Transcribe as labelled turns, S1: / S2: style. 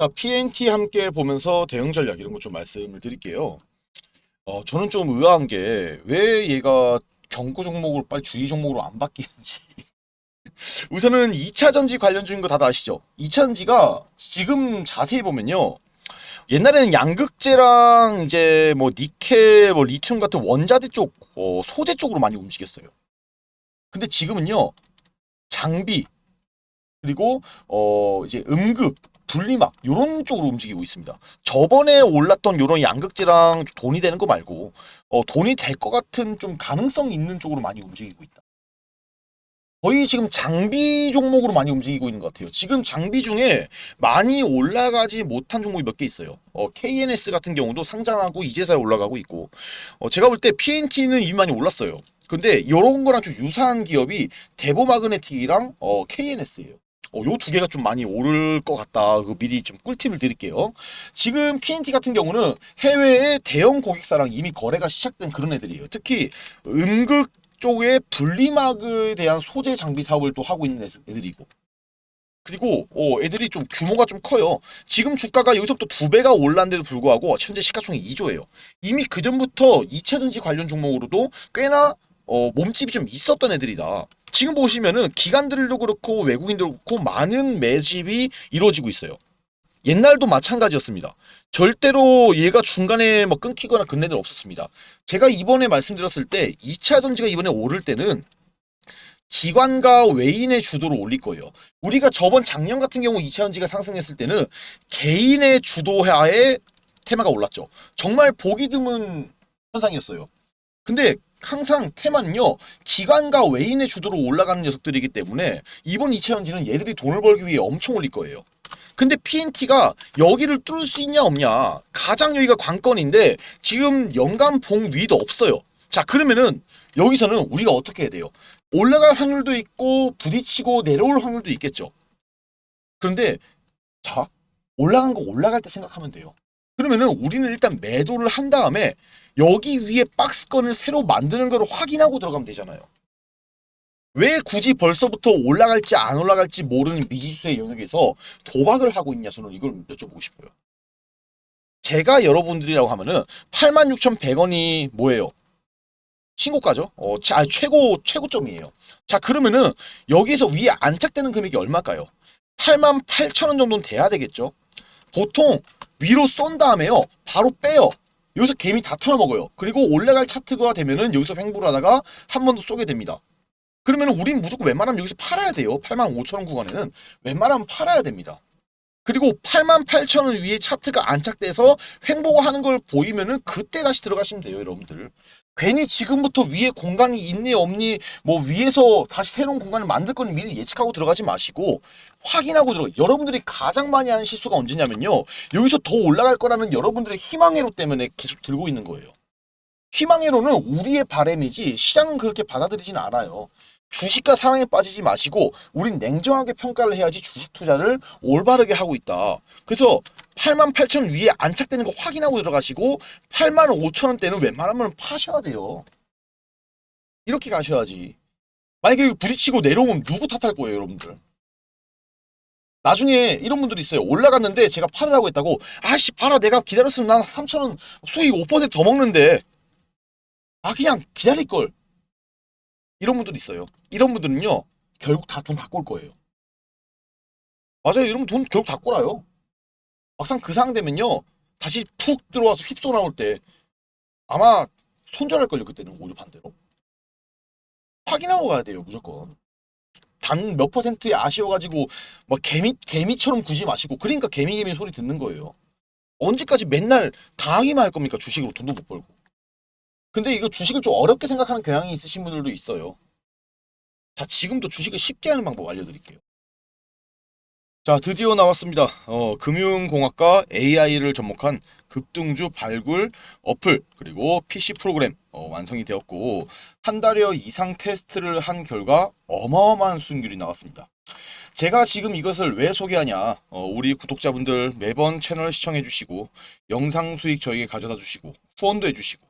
S1: 자, PNT 함께 보면서 대응 전략 이런 거좀 말씀을 드릴게요. 어, 저는 좀 의아한 게 왜 얘가 경고 종목으로 빨리 주의 종목으로 안 바뀌는지. 우선은 2차 전지 관련주인 거 다들 아시죠? 2차 전지가 지금 자세히 보면요. 옛날에는 양극재랑 이제 뭐 니켈, 뭐 리튬 같은 원자재 쪽, 어, 소재 쪽으로 많이 움직였어요. 근데 지금은요. 장비 그리고 어 이제 음극 분리막 요런 쪽으로 움직이고 있습니다. 저번에 올랐던 요런 양극재랑 돈이 되는 거 말고 어 돈이 될 것 같은 좀 가능성 있는 쪽으로 많이 움직이고 있다. 거의 지금 장비 종목으로 많이 움직이고 있는 것 같아요. 지금 장비 중에 많이 올라가지 못한 종목이 몇 개 있어요. 어, KNS 같은 경우도 상장하고 이제서야 올라가고 있고, 어, 제가 볼 때 PNT는 이미 많이 올랐어요. 근데 이런 거랑 좀 유사한 기업이 데보마그네틱이랑 어, KNS예요. 어, 요두 개가 좀 많이 오를 것 같다. 그 미리 좀 꿀팁을 드릴게요. 지금 PNT 같은 경우는 해외의 대형 고객사랑 이미 거래가 시작된 그런 애들이에요. 특히 음극 쪽에 분리막에 대한 소재 장비 사업을 또 하고 있는 애들이고. 그리고 어, 애들이 좀 규모가 좀 커요. 지금 주가가 여기서부터 두 배가 올랐는데도 불구하고 현재 시가총액 2조예요. 이미 그 전부터 2차전지 관련 종목으로도 꽤나 어, 몸집이 좀 있었던 애들이다. 지금 보시면은 기관들도 그렇고 외국인들도 그렇고 많은 매집이 이루어지고 있어요. 옛날도 마찬가지였습니다. 절대로 얘가 중간에 뭐 끊기거나 그런 애들 없었습니다. 제가 이번에 말씀드렸을 때 2차 전지가 이번에 오를 때는 기관과 외인의 주도로 올릴 거예요. 우리가 저번 작년 같은 경우 2차 전지가 상승했을 때는 개인의 주도하에 테마가 올랐죠. 정말 보기 드문 현상이었어요. 근데 항상 테마는요 기관과 외인의 주도로 올라가는 녀석들이기 때문에 이번 2차 전지는 얘들이 돈을 벌기 위해 엄청 올릴 거예요. 근데 PNT가 여기를 뚫을 수 있냐 없냐 가장 여기가 관건인데 지금 연간 봉 위도 없어요. 자 그러면은 여기서는 우리가 어떻게 해야 돼요? 올라갈 확률도 있고 부딪히고 내려올 확률도 있겠죠. 그런데 자 올라간 거 올라갈 때 생각하면 돼요. 그러면은 우리는 일단 매도를 한 다음에 여기 위에 박스권을 새로 만드는 걸 확인하고 들어가면 되잖아요. 왜 굳이 벌써부터 올라갈지 안 올라갈지 모르는 미지수의 영역에서 도박을 하고 있냐 저는 이걸 여쭤보고 싶어요. 제가 여러분들이라고 하면은 86,100원이 뭐예요? 신고가죠? 어, 자, 최고 최고점이에요. 자, 그러면은 여기서 위에 안착되는 금액이 얼마일까요? 88,000원 정도는 돼야 되겠죠? 보통 위로 쏜 다음에요. 바로 빼요. 여기서 개미 다 털어먹어요. 그리고 올라갈 차트가 되면은 여기서 횡보를 하다가 한 번 더 쏘게 됩니다. 그러면 우린 무조건 웬만하면 여기서 팔아야 돼요. 8만 5천 원 구간에는 웬만하면 팔아야 됩니다. 그리고 8만 8천 원 위에 차트가 안착돼서 횡보가 하는 걸 보이면은 그때 다시 들어가시면 돼요, 여러분들. 괜히 지금부터 위에 공간이 있니 없니 뭐 위에서 다시 새로운 공간을 만들 거는 미리 예측하고 들어가지 마시고 확인하고 들어. 여러분들이 가장 많이 하는 실수가 언제냐면요. 여기서 더 올라갈 거라는 여러분들의 희망회로 때문에 계속 들고 있는 거예요. 희망회로는 우리의 바램이지 시장은 그렇게 받아들이진 않아요. 주식과 사랑에 빠지지 마시고 우린 냉정하게 평가를 해야지 주식 투자를 올바르게 하고 있다. 그래서 8만 8천 위에 안착되는 거 확인하고 들어가시고 8만 5천 원대는 웬만하면 파셔야 돼요. 이렇게 가셔야지. 만약에 부딪히고 내려오면 누구 탓할 거예요, 여러분들? 나중에 이런 분들이 있어요. 올라갔는데 제가 팔으라고 했다고 아씨 팔아 내가 기다렸으면 난 3천 원 수익 5%더 먹는데 아 그냥 기다릴 걸. 이런 분들이 있어요. 이런 분들은요 결국 다 돈 다 꼴 거예요. 맞아요. 이러면 돈 결국 다 꼴아요. 막상 그 상황 되면요 다시 푹 들어와서 휩쓸어 나올 때 아마 손절할 걸요 그때는 오히려 반대로 확인하고 가야 돼요 무조건. 단 몇 퍼센트에 아쉬워가지고 막 개미 개미처럼 구지 마시고 그러니까 개미 개미 소리 듣는 거예요. 언제까지 맨날 당하기만 할 겁니까 주식으로 돈도 못 벌고. 근데 이거 주식을 좀 어렵게 생각하는 경향이 있으신 분들도 있어요. 자, 지금도 주식을 쉽게 하는 방법 알려드릴게요. 자, 드디어 나왔습니다. 어, 금융공학과 AI를 접목한 급등주 발굴 어플 그리고 PC 프로그램 어, 완성이 되었고 한 달여 이상 테스트를 한 결과 어마어마한 수익률이 나왔습니다. 제가 지금 이것을 왜 소개하냐? 어, 우리 구독자분들 매번 채널 시청해 주시고 영상 수익 저에게 가져다 주시고 후원도 해 주시고